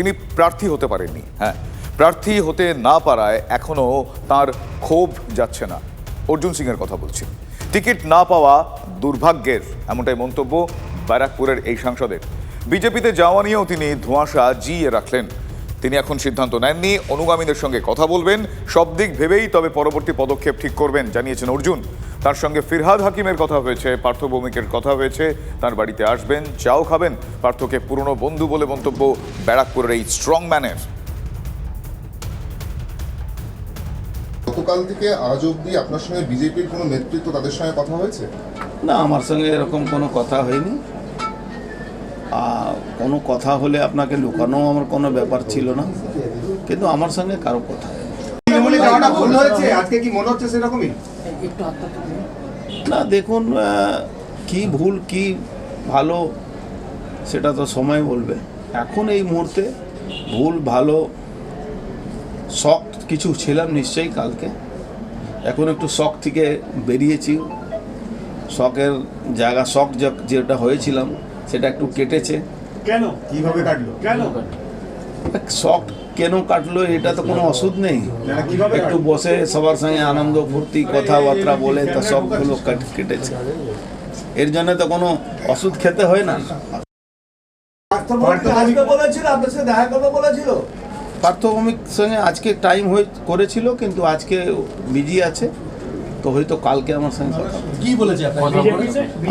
তিনি প্রার্থী হতে পারেননি। হ্যাঁ। প্রার্থী হতে না পারায় এখনও তার ক্ষোভ যাচ্ছে না। অর্জুন সিংয়ের কথা বলছি। টিকিট না পাওয়া দুর্ভাগ্যের এমনটাই মন্তব্য ব্যারাকপুরের এই সাংসদের। বিজেপিতে যাওয়া নিয়েও তিনি ধোঁয়াশা জিয়ে রাখলেন। তিনি এখন সিদ্ধান্ত নেননি অনুগামীদের সঙ্গে কথা বলবেন সব দিক ভেবেই তবে পরবর্তী পদক্ষেপ ঠিক করবেন জানিয়েছেন অর্জুন। তার সঙ্গে ফিরহাদ হাকিমের কথা হয়েছে পার্থ ভৌমিকের কথা হয়েছে তার বাড়িতে আসবেন চাও খাবেন। পার্থকে পুরনো বন্ধু বলে মন্তব্য ব্যারাকপুরের এই স্ট্রং ম্যানের গতকাল থেকে আজ অবধি আপনার সঙ্গে বিজেপির কোনো নেতৃত্ব তাদের সঙ্গে কথা হয়েছে? না আমার সঙ্গে এরকম কোনো কথা হয়নি। আর কোনো কথা হলে আপনাকে লুকানো আমার কোনো ব্যাপার ছিল না কিন্তু আমার সঙ্গে কারও কথা হয়নি। আজকে কি মনে হচ্ছে সেরকমই? না দেখুন কি ভুল কি ভালো সেটা তো সময় বলবে। এখন এই মুহূর্তে ভুল ভালো শখ কিছু ছিলাম নিশ্চয়ই কালকে। এখন একটু শখ থেকে বেরিয়েছি। শখের জায়গা শখ যেটা হয়েছিলাম সেটা একটু কেটেছে। কেন? কীভাবে কাটলো? কেন? শখ কেন কাটলো এটা তো কোনো ওষুধ নেই। একটু বসে সবার সঙ্গে আনন্দ ফুর্তি কথাবার্তা বলে তা সবগুলো কাট- কেটেছে। এর জন্য তো কোনো ওষুধ খেতে হয় না। পার্থভূমিক সঙ্গে আজকে টাইম হয়ে করেছিল কিন্তু আজকে বিজি আছে। তো হয়তো কালকে আমার সঙ্গে কি বলেছে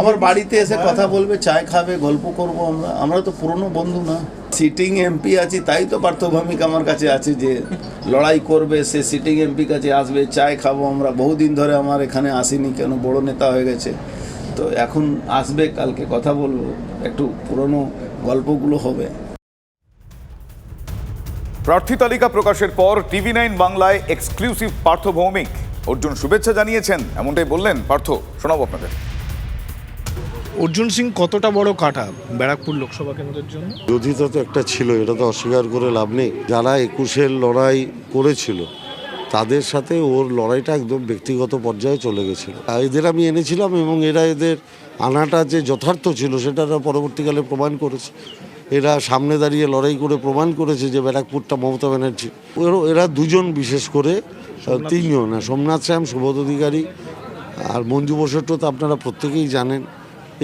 আমার বাড়িতে এসে কথা বলবে চায় খাবে গল্প করব আমরা। আমরা তো পুরনো বন্ধু না। সিটিং এমপি আছি তাই তো পার্থভূমিক আমার কাছে আছে যে লড়াই করবে সে সিটিং এমপি কাছে আসবে চায় খাব আমরা। বহুদিন ধরে আমার এখানে আসিনি কেন? বড় নেতা হয়ে গেছে। তো এখন আসবে কালকে কথা বলব। একটু পুরনো গল্পগুলো হবে। প্রার্থী তালিকা প্রকাশের পর টিভি নাইন বাংলায় এক্সক্লুসিভ পার্থ ভৌমিক। অর্জুন শুভেচ্ছা জানিয়েছেন এমনটাই বললেন পার্থ। শোনাবো আপনাদের। অর্জুন সিং কতটা বড় কাটা ব্যারাকপুর লোকসভা কেন্দ্রের জন্য? বিরোধিতা তো একটা ছিল এটা তো অস্বীকার করে লাভ নেই। যারা একুশের লড়াই করেছিল তাদের সাথে ওর লড়াইটা একদম ব্যক্তিগত পর্যায়ে চলে গেছিল। আর এদের আমি এনেছিলাম এবং এরা এদের আনাটা যে যথার্থ ছিল সেটা পরবর্তীকালে প্রমাণ করেছে। এরা সামনে দাঁড়িয়ে লড়াই করে প্রমাণ করেছে যে ব্যারাকপুরটা মমতা ব্যানার্জি। এরা দুজন বিশেষ করে তিনজন হ্যাঁ, সোমনাথ শ্যাম সুবোধ অধিকারী আর মঞ্জু বসুরটা তো আপনারা প্রত্যেকেই জানেন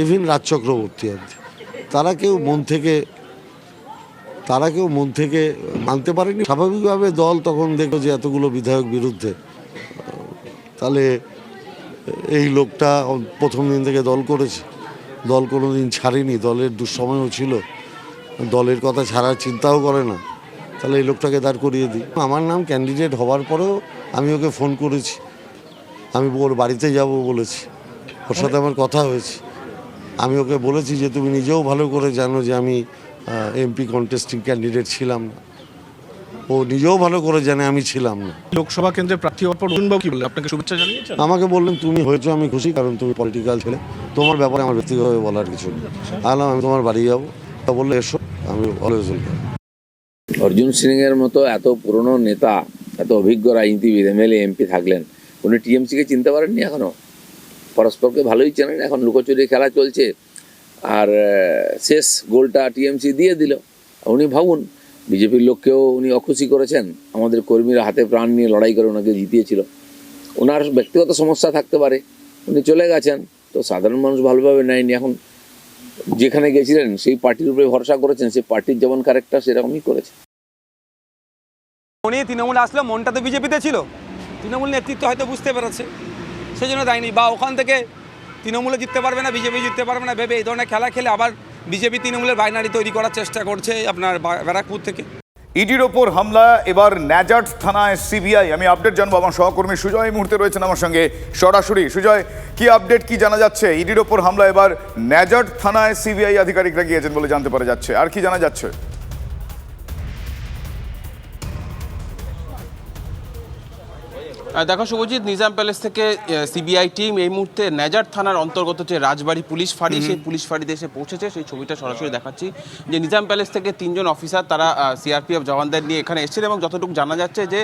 ইভিন রাজ চক্রবর্তী অব্দি তারা কেউ মন থেকে তারা কেউ মন থেকে মানতে পারেনি। স্বাভাবিকভাবে দল তখন দেখল যে এতগুলো বিধায়ক বিরুদ্ধে। তাহলে এই লোকটা প্রথম দিন থেকে দল করেছে। দল কোনো দিন ছাড়েনি দলের দুঃসময়ও ছিল। দলের কথা ছাড়ার চিন্তাও করে না। তাহলে এই লোকটাকে দাঁড় করিয়ে দিই। আমার নাম ক্যান্ডিডেট হওয়ার পরেও আমি ওকে ফোন করেছি। আমি ওর বাড়িতে যাব বলেছি। ওর সাথে আমার কথা হয়েছে। আমি ওকে বলেছি যে তুমি নিজেও ভালো করে জানো যে আমি এমপি কন্টেস্টিং ক্যান্ডিডেট ছিলাম না। ও নিজেও ভালো করে জানে আমি ছিলাম না। লোকসভা কেন্দ্রে প্রার্থী হওয়ার পর অরুণবাবু কি বললেন? আপনাকে শুভেচ্ছা জানিয়েছেন? আমাকে বললেন তুমি হয়েছো আমি খুশি কারণ তুমি পলিটিক্যাল ছেলে। তোমার ব্যাপারে আমার ব্যক্তিগতভাবে বলার কিছু নেই। আলাম আমি তোমার বাড়ি যাব। তা বললে এসো আমি অলওয়েজ অর্জুন সিং এর মতো এত পুরনো নেতা এত অভিজ্ঞ রাজনীতিবিদ এমএলএ এমপি থাকলেন। উনি টিএমসিকে চিনতে পারেননি এখনও পরস্পরকে ভালোই চেনেন, এখন লুকোচুরি খেলা চলছে। আর শেষ গোলটা টিএমসি দিয়ে দিল। উনি ভাবুন, বিজেপির লোককেও উনি অখুশি করেছেন। আমাদের কর্মীরা হাতে প্রাণ নিয়ে লড়াই করে ওনাকে জিতিয়েছিল। ওনার ব্যক্তিগত সমস্যা থাকতে পারে। উনি চলে গেছেন, তো সাধারণ মানুষ ভালোভাবে নেয়নি। এখন যেখানে গেছিলেন, সেই পার্টির উপরে ভরসা করেছেন। সেই পার্টির যেমন ক্যারেক্টার সেরকমই করেছে। উনি তৃণমূল আসলে মনটা তো বিজেপিতে ছিল। তৃণমূল নেতৃত্ব হয়তো বুঝতে পেরেছে। সেই জন্য দেয়নি বা ওখান থেকে তৃণমূলে জিততে পারবে না, বিজেপি জিততে পারবে না ভেবে এই ধরনের খেলা খেলে আবার বিজেপি তৃণমূলের বাইনারি তৈরি করার চেষ্টা করছে আপনার ব্যারাকপুর থেকে। ইডির ওপর হামলা, এবার ন্যাজাট থানায় সিবিআই। আমি আপডেট জানব আমার সহকর্মী সুজয় এই মুহূর্তে রয়েছেন আমার সঙ্গে। সরাসরি, সুজয়, কি আপডেট, কি জানা যাচ্ছে? ইডির ওপর হামলা, এবার ন্যাজাট থানায় সিবিআই আধিকারিকরা গিয়েছেন বলে জানতে পারা যাচ্ছে। আর কি জানা যাচ্ছে? দেখো শুভজিৎ নিজাম প্যালেস থেকে সিবিআই টিম এই মুহূর্তে নেজার থানার অন্তর্গত যে রাজবাড়ি পুলিশ ফাঁড়ি সেই পুলিশ ফাঁড়িতে এসে পৌঁছেছে। সেই ছবিটা সরাসরি দেখাচ্ছি। যে নিজাম প্যালেস থেকে তিনজন অফিসার তারা সিআরপিএফ জওয়ানদের নিয়ে এখানে এসেছেন এবং যতটুকু জানা যাচ্ছে যে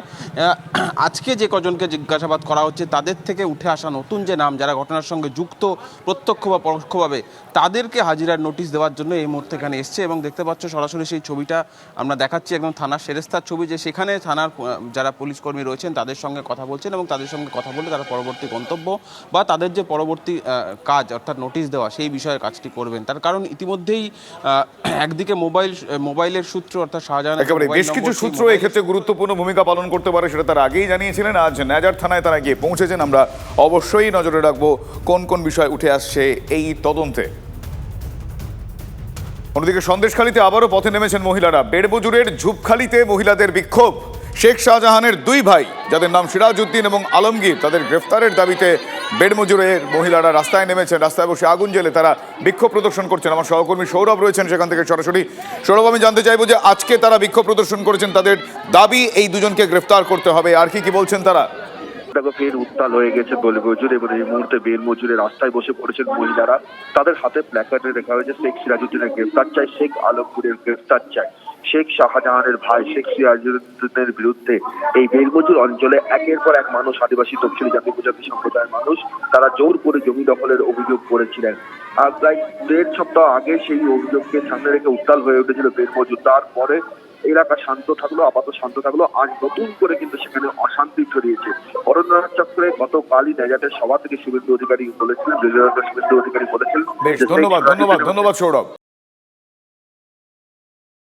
আজকে যে কজনকে জিজ্ঞাসাবাদ করা হচ্ছে তাদের থেকে উঠে আসা নতুন যে নাম যারা ঘটনার সঙ্গে যুক্ত প্রত্যক্ষ বা পরোক্ষভাবে তাদেরকে হাজিরার নোটিশ দেওয়ার জন্য এই মুহূর্তে এখানে এসছে এবং দেখতে পাচ্ছ সরাসরি সেই ছবিটা আমরা দেখাচ্ছি। একদম থানার সেরেস্তার ছবি যে সেখানে থানার যারা পুলিশ কর্মী রয়েছেন তাদের সঙ্গে কথা বলছেন এবং তাদের সঙ্গে কথা বলে তারা পরবর্তী গন্তব্য বা তাদের যে পরবর্তী কাজ অর্থাৎ নোটিশ দেওয়া সেই বিষয়ে কাজটি করবেন। তার কারণ ইতিমধ্যেই একদিকে মোবাইল মোবাইলের সূত্র অর্থাৎ শাহজাহান একেবারে বেশ কিছু সূত্র এক্ষেত্রে গুরুত্বপূর্ণ ভূমিকা পালন করতে পারে সেটা তারা আগেই জানিয়েছিলেন। আজ নাজার থানায় তারা গিয়ে পৌঁছেছেন। আমরা অবশ্যই নজরে রাখব কোন কোন বিষয় উঠে আসছে এই তদন্তে। অন্যদিকে সন্দেশখালীতে আবারও পথে নেমেছেন মহিলারা। বেড়বজুরের ঝুপখালিতে মহিলাদের বিক্ষোভ। শেখ শাহজাহানের দুই ভাই, যাদের নাম সিরাজউদ্দিন এবং আলমগীর, তাদের গ্রেফতারের দাবিতে বেড়মজুরের মহিলারা রাস্তায় নেমেছেন। রাস্তায় বসে আগুন জেলে তারা বিক্ষোভ প্রদর্শন করছেন। আমার সহকর্মী সৌরভ রয়েছেন সেখান থেকে সরাসরি। সৌরভ, আমি জানতে চাইব যে আজকে তারা বিক্ষোভ প্রদর্শন করেছেন, তাদের দাবি এই দুজনকে গ্রেফতার করতে হবে। আর কি কি বলছেন তারা? দেখো, ফের উত্তাল হয়ে গেছে বেলমজুর এবং এই মুহূর্তে বেলমজুরে রাস্তায় বসে পড়েছেন মহিলারা। তাদের হাতে প্ল্যাকার্ডে লেখা হয়েছে, শেখ সিরাজুদ্দিনের গ্রেফতার চাই, শেখ আলমপুরের গ্রেফতার চাই। শেখ শাহজাহানের ভাই শেখ সিরাজুদ্দিনের বিরুদ্ধে এই বেলমজুর অঞ্চলে একের পর এক মানুষ আদিবাসী তফসিলি জাতি উপজাতি সম্প্রদায়ের মানুষ তারা জোর করে জমি দখলের অভিযোগ করেছিলেন। আর প্রায় দেড় সপ্তাহ আগে সেই অভিযোগকে সামনে রেখে উত্তাল হয়ে উঠেছিল বেলমজুর। তারপরে এলাকা শান্ত থাকল আপাতত শান্ত থাকল আজ নতুন করে কিন্তু সেখানে অশান্তি ছড়িয়েছে। অরণ্যনাথ চক্রে গতকালই নেজাটের সভা থেকে শুভেন্দু অধিকারী বলেছিলেন শুভেন্দু অধিকারী বলেছিলেন ধন্যবাদ ধন্যবাদ ধন্যবাদ সৌরভ।